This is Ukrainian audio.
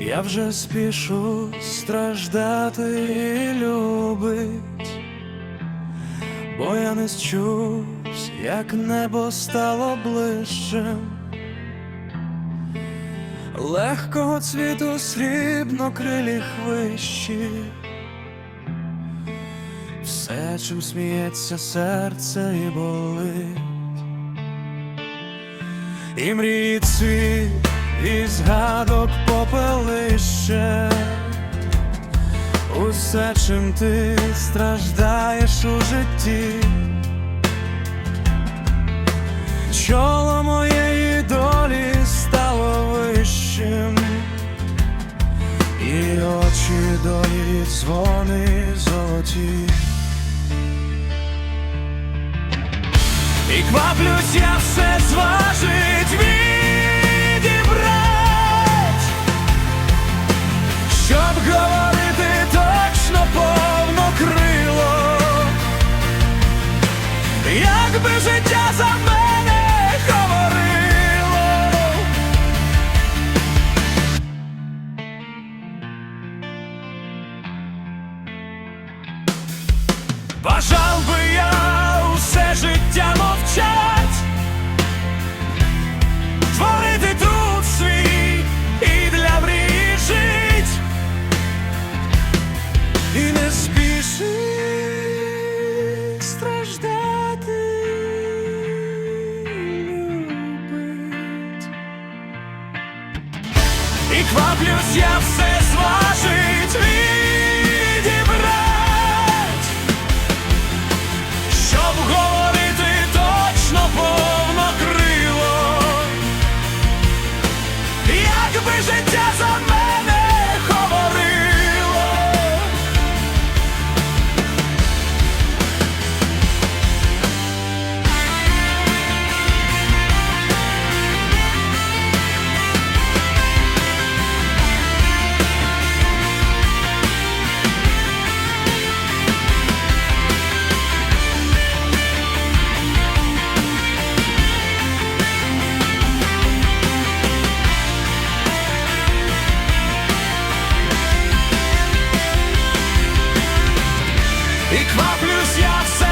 Я вже спішу страждати і любить, бо я не счусь, як небо стало ближчим. Легкого цвіту срібно крилі хвищі, все, чим сміється серце і болить, і мрії цвіт, і згадок попелище, усе, чим ти страждаєш у житті. Чоло моєї долі стало вищим, і очі долі дзвони золоті. І кваплюсь я все Якби життя за мене говорило, бажав би я усе життя мовчать, кваплюсь я все зважить І кваплюсь я все